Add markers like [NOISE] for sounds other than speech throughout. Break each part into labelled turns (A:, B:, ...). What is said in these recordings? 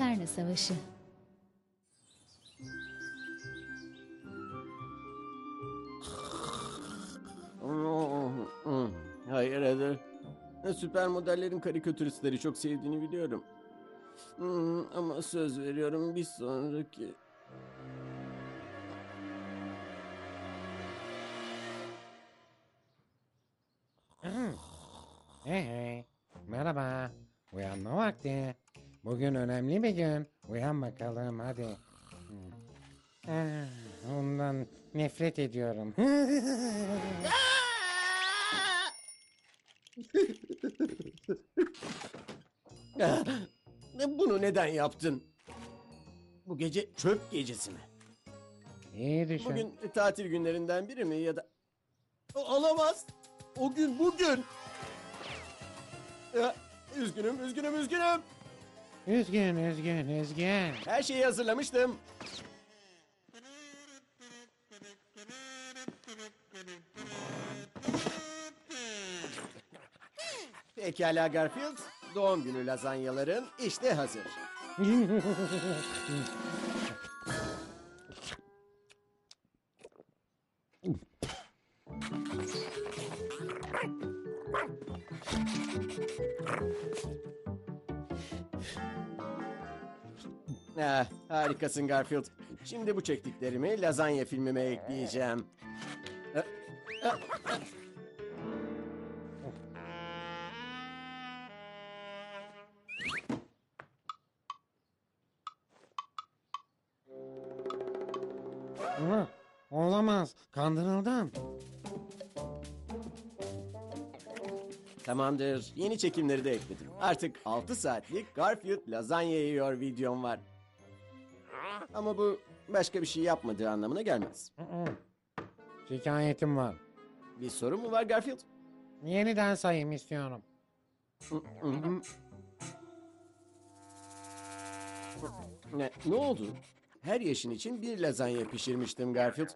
A: lazanya savaşı.
B: Hayır Heather. Süper modellerin karikatüristleri çok sevdiğini biliyorum. Hmm, Ama söz veriyorum bir sonraki...
C: Hey hey. Merhaba. Uyanma vakti. Bugün önemli bir gün. Uyan bakalım hadi. Ah, ondan nefret ediyorum.
B: Ah, [LAUGHS] Bunu neden yaptın? Bu gece çöp gecesi mi?
C: İyi düşün.
B: Bugün tatil günlerinden biri mi ya da... O, olamaz. O gün bugün. Ya, üzgünüm, üzgünüm, üzgünüm.
C: Üzgün üzgün üzgün.
B: Her şeyi hazırlamıştım. Pekala Garfield, doğum günü lazanyaların işte hazır. Ah, harikasın Garfield. Şimdi bu çektiklerimi lazanya filmime ekleyeceğim. Ah, ah, ah.
C: Hı, Olamaz. Kandırıldım.
B: Tamamdır. Yeni çekimleri de ekledim. Artık 6 saatlik Garfield lazanya yiyor videom var. Ama bu başka bir şey yapmadığı anlamına gelmez.
C: Şikayetim var.
B: Bir sorun mu var Garfield?
C: Yeniden sayayım istiyorum.
B: Ne, ne oldu? Her yaşın için bir lazanya pişirmiştim Garfield.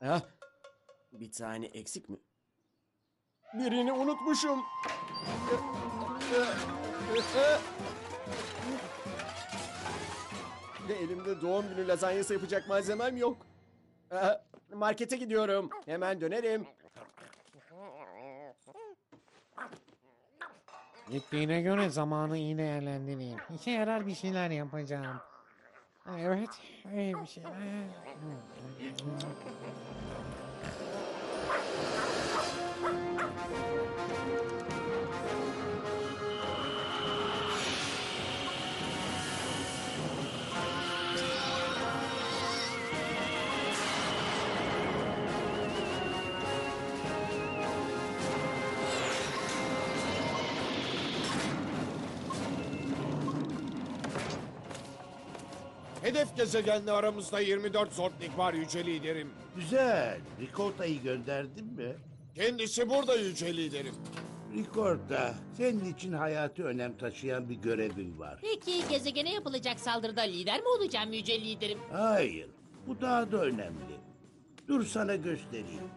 B: Ah, bir tane eksik mi? Birini unutmuşum. Ve elimde doğum günü lazanyası yapacak malzemem yok. Ah, Markete gidiyorum. Hemen dönerim.
C: Gittiğine göre zamanı iyi değerlendireyim. İşe yarar bir şeyler yapacağım. Evet, iyi bir şeyler.
D: Hedef gezegenle aramızda 24 Zortnik var yüce liderim.
E: Güzel. Ricorda'yı gönderdin mi?
D: Kendisi burada yüce liderim.
E: Ricorda, senin için hayati önem taşıyan bir görevin var.
F: Peki gezegene yapılacak saldırıda lider mi olacağım yüce liderim?
E: Hayır, bu daha da önemli. Dur sana göstereyim.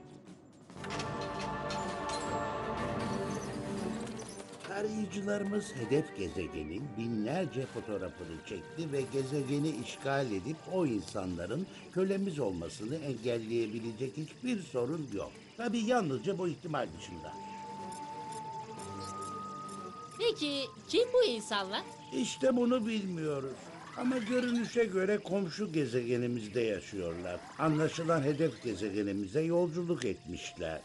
E: Tarayıcılarımız hedef gezegenin binlerce fotoğrafını çekti ve gezegeni işgal edip o insanların kölemiz olmasını engelleyebilecek hiçbir sorun yok. Tabii yalnızca bu ihtimal dışında.
F: Peki kim bu insanlar?
E: İşte bunu bilmiyoruz. Ama görünüşe göre komşu gezegenimizde yaşıyorlar. Anlaşılan hedef gezegenimize yolculuk etmişler.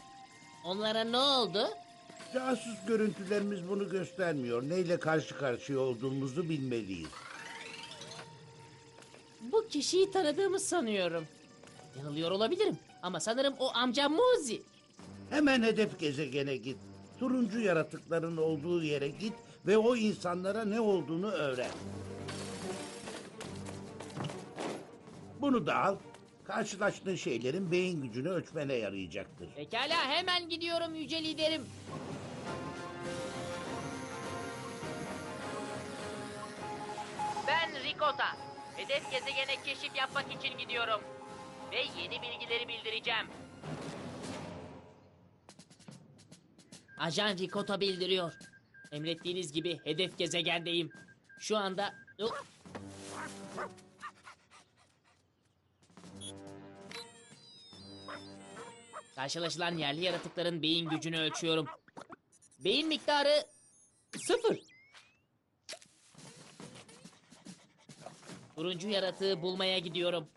F: Onlara ne oldu?
E: Casus görüntülerimiz bunu göstermiyor. Neyle karşı karşıya olduğumuzu bilmeliyiz.
F: Bu kişiyi tanıdığımı sanıyorum. Yanılıyor olabilirim ama sanırım o amcam Muzi.
E: Hemen hedef gezegene git. Turuncu yaratıkların olduğu yere git ve o insanlara ne olduğunu öğren. Bunu da al. Karşılaştığın şeylerin beyin gücünü ölçmene yarayacaktır.
F: Pekala hemen gidiyorum yüce liderim. Ben Rikota. Hedef gezegene keşif yapmak için gidiyorum. Ve yeni bilgileri bildireceğim. Ajan Rikota bildiriyor. Emrettiğiniz gibi hedef gezegendeyim. Şu anda... Karşılaşılan yerli yaratıkların beyin gücünü ölçüyorum. Beyin miktarı Turuncu yaratığı bulmaya gidiyorum.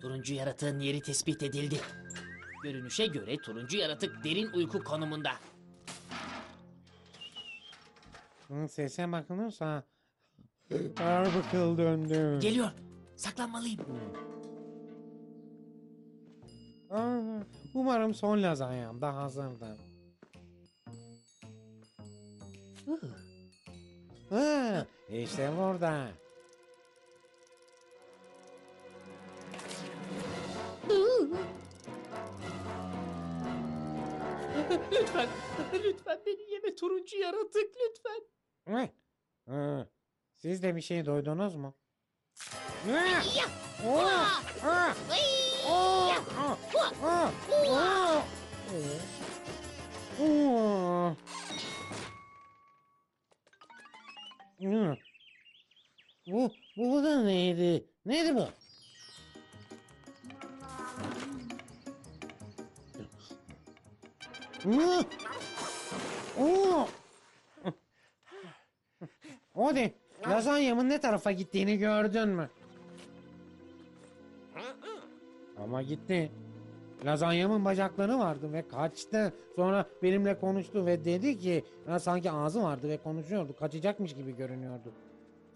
F: Turuncu yaratığın yeri tespit edildi. Görünüşe göre turuncu yaratık derin uyku konumunda.
C: Hı, Sese bakılırsa Arbakıl döndü.
F: Geliyor. Saklanmalıyım.
C: Aa, umarım son lazanyam da hazırdır. Ha, işte burada. [LAUGHS]
F: lütfen, lütfen beni yeme turuncu yaratık lütfen.
C: Hı. Siz de bir şey duydunuz mu? Bu, bu da neydi? Neydi bu? Oo. Odi, lazanyamın ne tarafa gittiğini gördün mü? Ama gitti. Lazanyamın bacakları vardı ve kaçtı. Sonra benimle konuştu ve dedi ki ya sanki ağzı vardı ve konuşuyordu. Kaçacakmış gibi görünüyordu.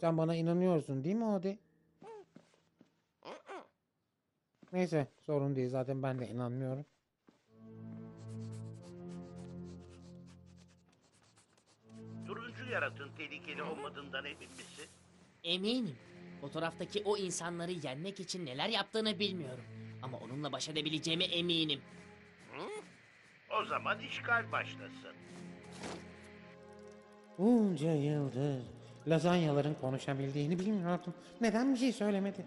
C: Sen bana inanıyorsun değil mi Odi? Neyse sorun değil zaten ben de inanmıyorum.
E: Turuncu yaratığın tehlikeli olmadığından emin misin?
F: Eminim. Fotoğraftaki o insanları yenmek için neler yaptığını bilmiyorum. Ama onunla baş edebileceğime eminim.
E: O zaman işgal başlasın.
C: Bunca yıldır lazanyaların konuşabildiğini bilmiyordum. Neden bir şey söylemedi?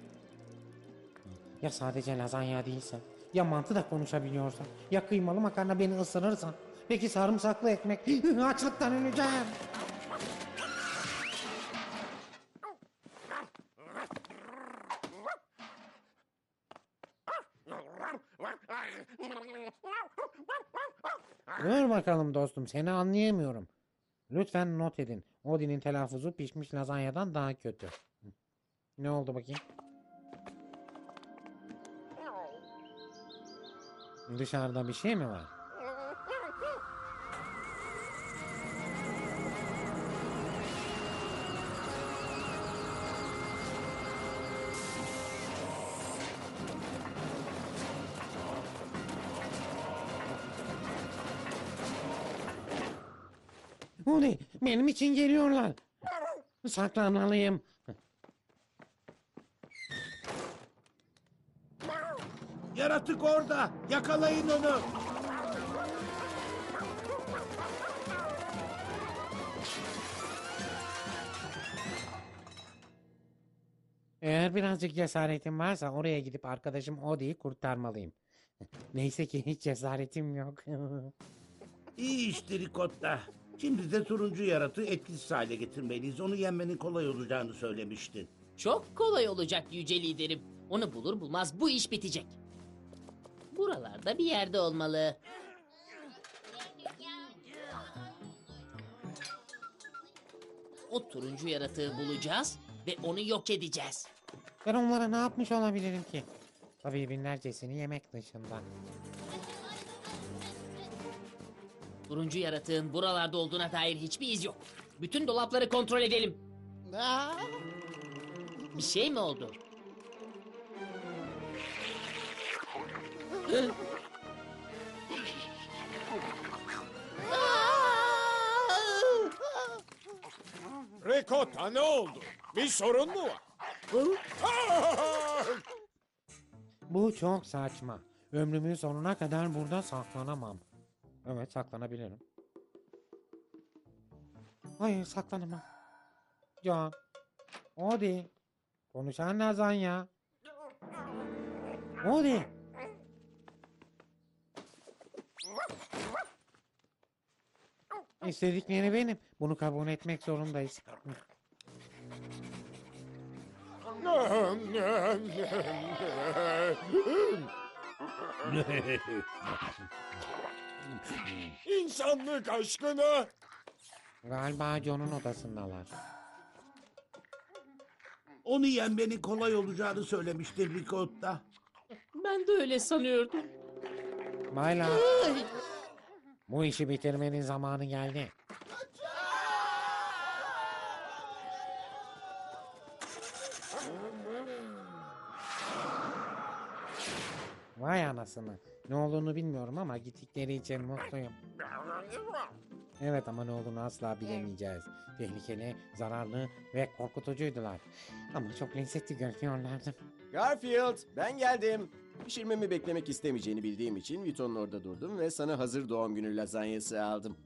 C: Ya sadece lazanya değilse, ya mantı da konuşabiliyorsa, ya kıymalı makarna beni ısırırsa, peki sarımsaklı ekmek, açlıktan öleceğim. Dur bakalım dostum, seni anlayamıyorum. Lütfen not edin. Odin'in telaffuzu pişmiş lazanyadan daha kötü. Ne oldu bakayım? Dışarıda bir şey mi var? Odi, benim için geliyorlar. Saklanmalıyım.
E: Yaratık orada. Yakalayın onu.
C: Eğer birazcık cesaretim varsa oraya gidip arkadaşım Odi'yi kurtarmalıyım. Neyse ki hiç cesaretim yok. [LAUGHS]
E: İyi işti Ricotta. Şimdi de turuncu yaratığı etkisiz hale getirmeliyiz. Onu yenmenin kolay olacağını söylemiştin.
F: Çok kolay olacak yüce liderim. Onu bulur bulmaz bu iş bitecek. Buralarda bir yerde olmalı. O turuncu yaratığı bulacağız ve onu yok edeceğiz.
C: ben onlara ne yapmış olabilirim ki? Tabii binlercesini yemek dışında.
F: Turuncu yaratığın buralarda olduğuna dair hiçbir iz yok. Bütün dolapları kontrol edelim. Bir şey mi oldu?
D: Ricotta ne oldu? Bir sorun mu var?
C: Bu çok saçma. Ömrümün sonuna kadar burada saklanamam. Evet saklanabilirim. Hayır saklanamam. John. Odi. Konuşan lazanya. Odi. İstedikleri benim. Bunu kabul etmek zorundayız. [LAUGHS]
D: İnsanlık aşkına.
C: Galiba John'un odasındalar.
E: Onu yenmenin kolay olacağını söylemiştir Ricotta.
F: Ben de öyle sanıyordum.
C: Baylar. Bu işi bitirmenin zamanı geldi. Vay anasını. Ne olduğunu bilmiyorum ama gittikleri için mutluyum. Evet ama ne olduğunu asla bilemeyeceğiz. Tehlikeli, zararlı ve korkutucuydular. Ama çok lezzetli görünüyorlardı.
B: Garfield, ben geldim. Pişirmemi beklemek istemeyeceğini bildiğim için Vito'nun orada durdum ve sana hazır doğum günü lazanyası aldım.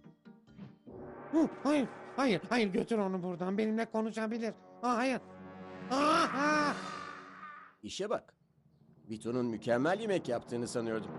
C: Hı, hayır, hayır, hayır götür onu buradan. Benimle konuşabilir. Aa, hayır. Aa, aa.
B: İşe bak. Vito'nun mükemmel yemek yaptığını sanıyordum.